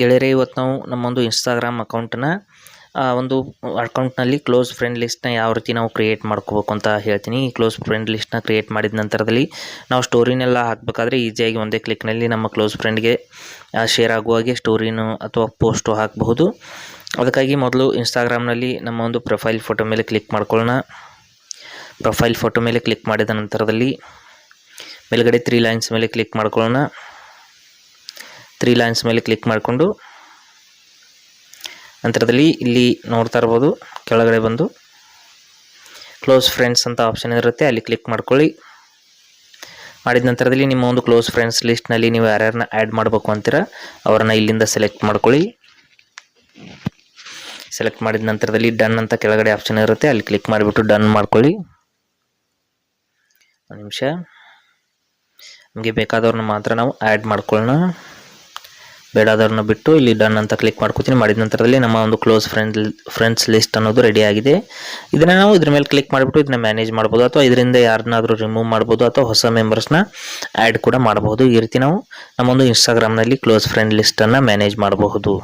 ಗೆಳೆಯರೇ, ಇವತ್ತು ನಾವು ನಮ್ಮೊಂದು ಇನ್ಸ್ಟಾಗ್ರಾಮ್ ಅಕೌಂಟನ್ನ ಒಂದು ಅಕೌಂಟ್ನಲ್ಲಿ ಕ್ಲೋಸ್ ಫ್ರೆಂಡ್ ಲಿಸ್ಟ್ನ ಯಾವ ರೀತಿ ನಾವು ಕ್ರಿಯೇಟ್ ಮಾಡ್ಕೋಬೇಕು ಅಂತ ಹೇಳ್ತೀನಿ. ಈ ಕ್ಲೋಸ್ ಫ್ರೆಂಡ್ ಲಿಸ್ಟ್ನ ಕ್ರಿಯೇಟ್ ಮಾಡಿದ ನಂತರದಲ್ಲಿ ನಾವು ಸ್ಟೋರಿನೆಲ್ಲ ಹಾಕಬೇಕಾದ್ರೆ ಈಸಿಯಾಗಿ ಒಂದೇ ಕ್ಲಿಕ್ನಲ್ಲಿ ನಮ್ಮ ಕ್ಲೋಸ್ ಫ್ರೆಂಡ್ಗೆ ಶೇರ್ ಆಗುವ ಹಾಗೆ ಸ್ಟೋರಿನು ಅಥವಾ ಪೋಸ್ಟು ಹಾಕಬಹುದು. ಅದಕ್ಕಾಗಿ ಮೊದಲು ಇನ್ಸ್ಟಾಗ್ರಾಮ್ನಲ್ಲಿ ನಮ್ಮ ಒಂದು ಪ್ರೊಫೈಲ್ ಫೋಟೋ ಮೇಲೆ ಕ್ಲಿಕ್ ಮಾಡ್ಕೊಳ್ಳೋಣ. ಪ್ರೊಫೈಲ್ ಫೋಟೋ ಮೇಲೆ ಕ್ಲಿಕ್ ಮಾಡಿದ ನಂತರದಲ್ಲಿ ಮೇಲುಗಡೆ ತ್ರೀ ಲೈನ್ಸ್ ಮೇಲೆ ಕ್ಲಿಕ್ ಮಾಡ್ಕೊಳ್ಳೋಣ. ತ್ರೀ ಲೈನ್ಸ್ ಮೇಲೆ ಕ್ಲಿಕ್ ಮಾಡಿಕೊಂಡು ನಂತರದಲ್ಲಿ ಇಲ್ಲಿ ನೋಡ್ತಾ ಇರ್ಬೋದು, ಕೆಳಗಡೆ ಬಂದು ಕ್ಲೋಸ್ ಫ್ರೆಂಡ್ಸ್ ಅಂತ ಆಪ್ಷನ್ ಇರುತ್ತೆ, ಅಲ್ಲಿ ಕ್ಲಿಕ್ ಮಾಡ್ಕೊಳ್ಳಿ. ಮಾಡಿದ ನಂತರದಲ್ಲಿ ನಿಮ್ಮ ಒಂದು ಕ್ಲೋಸ್ ಫ್ರೆಂಡ್ಸ್ ಲಿಸ್ಟ್ನಲ್ಲಿ ನೀವು ಯಾರ್ಯಾರನ್ನ ಆ್ಯಡ್ ಮಾಡಬೇಕು ಅಂತೀರ, ಅವರನ್ನು ಇಲ್ಲಿಂದ ಸೆಲೆಕ್ಟ್ ಮಾಡ್ಕೊಳ್ಳಿ. ಸೆಲೆಕ್ಟ್ ಮಾಡಿದ ನಂತರದಲ್ಲಿ ಡನ್ ಅಂತ ಕೆಳಗಡೆ ಆಪ್ಷನ್ ಇರುತ್ತೆ, ಅಲ್ಲಿ ಕ್ಲಿಕ್ ಮಾಡಿಬಿಟ್ಟು ಡನ್ ಮಾಡ್ಕೊಳ್ಳಿ. ಒಂದು ನಿಮಿಷ. ನಮಗೆ ಬೇಕಾದವ್ರನ್ನ ಮಾತ್ರ ನಾವು ಆ್ಯಡ್ ಮಾಡ್ಕೊಳ್ಳೋಣ. ಬೇಡಾದವ್ರನ್ನ ಬಿಟ್ಟು ಇಲ್ಲಿ ಡನ್ ಅಂತ ಕ್ಲಿಕ್ ಮಾಡ್ಕೊತೀನಿ. ಮಾಡಿದ ನಂತರದಲ್ಲಿ ನಮ್ಮ ಒಂದು ಕ್ಲೋಸ್ ಫ್ರೆಂಡ್ ಫ್ರೆಂಡ್ಸ್ ಲಿಸ್ಟ್ ಅನ್ನೋದು ರೆಡಿ ಆಗಿದೆ. ಇದನ್ನ ನಾವು ಇದ್ರ ಮೇಲೆ ಕ್ಲಿಕ್ ಮಾಡಿಬಿಟ್ಟು ಇದನ್ನ ಮ್ಯಾನೇಜ್ ಮಾಡ್ಬೋದು. ಅಥವಾ ಇದರಿಂದ ಯಾರನ್ನಾದರೂ ರಿಮೂವ್ ಮಾಡ್ಬೋದು. ಅಥವಾ ಹೊಸ ಮೆಂಬರ್ಸ್ನ ಆ್ಯಡ್ ಕೂಡ ಮಾಡಬಹುದು. ಈ ರೀತಿ ನಾವು ನಮ್ಮ ಒಂದು ಇನ್ಸ್ಟಾಗ್ರಾಮ್ನಲ್ಲಿ ಕ್ಲೋಸ್ ಫ್ರೆಂಡ್ ಲಿಸ್ಟನ್ನು ಮ್ಯಾನೇಜ್ ಮಾಡಬಹುದು.